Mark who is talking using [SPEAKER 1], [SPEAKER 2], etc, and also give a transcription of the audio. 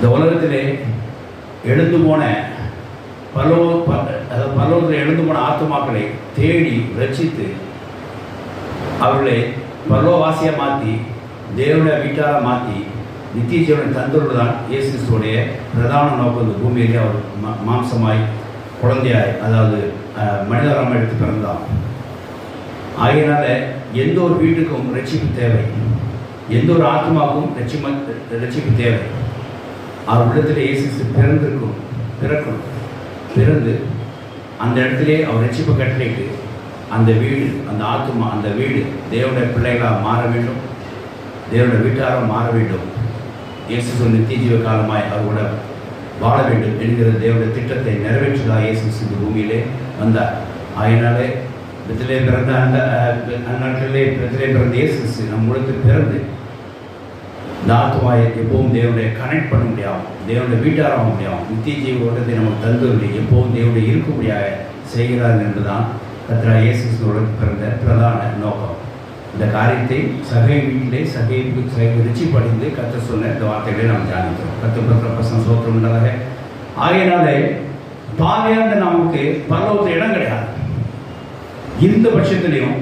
[SPEAKER 1] இந்த உலகத்திலே எழுந்து போன பலோ அதாவது பரலோகத்தில் எழுந்து போன ஆத்மாக்களை தேடி ரட்சித்து அவர்களை பரலோவாசியை மாற்றி தேவனுடைய வீட்டார மாற்றி நித்திய ஜீவனை தந்துள்ளது தான் இயேசுடைய பிரதான நோக்கம். இந்த பூமியிலே அவர் மா- மாம்சமாய் குழந்தையாய் அதாவது அஹ், மனிதராம எடுத்து பிறந்தான். ஆகையினால எந்த ஒரு வீட்டுக்கும் ரட்சிப்பு தேவை. எந்த ஒரு ஆத்மாவுக்கும் ரட்சிம ரட்சிப்பு தேவை. அவர் இடத்துல இயேசு பிறந்திருக்கும் பிறக்கணும். பிறந்து அந்த இடத்திலே அவர் ரட்சிப்பை கட்டளைக்கு அந்த வீடு அந்த ஆத்மா அந்த வீடு தேவனுடைய பிள்ளைகளாக மாற வேண்டும். தேவனுடைய வீட்டாராக மாற வேண்டும். இயேசு கிறிஸ்து நித்திய ஜீவ காலமாய் அவரோட வாழ வேண்டும் என்கிற தேவனுடைய திட்டத்தை நிறைவேற்றுதா இயேசு இந்த பூமியிலே. வந்தார். ஆயினாலே பித்திலே பிறந்த அந்த அஹ், அந்நாட்களிலே பித்திலே பிறந்த இயேசு நம் உலகத்து பிறந்து அந்த ஆத்மாவை எப்பவும் தேவனுடைய கனெக்ட் பண்ண முடியும் தேவனுடைய வீட்டாராக முடியும் நித்திய ஜீவ ஓட்டத்தை நமக்கு தந்துவில்லை எப்பவும் தேவனுடைய இருக்கும்படியாக செய்கிறார் என்பதுதான் கத்ரா இயேசு பிறந்த பிரதான நோக்கம். இந்த காரியத்தை சகை வீட்டிலே சகை சகை ருச்சி படிந்து கத்த சொன்ன இந்த வார்த்தைகளை நாம் தியானிக்கிறோம். கத்து பிறந்த பசங்க சோத்திரம் உண்டதாக ஆகையினாலே பாவியார்ந்த நமக்கு பரலோகத்தில் இடம் கிடையாது. இருந்த பட்சத்திலையும்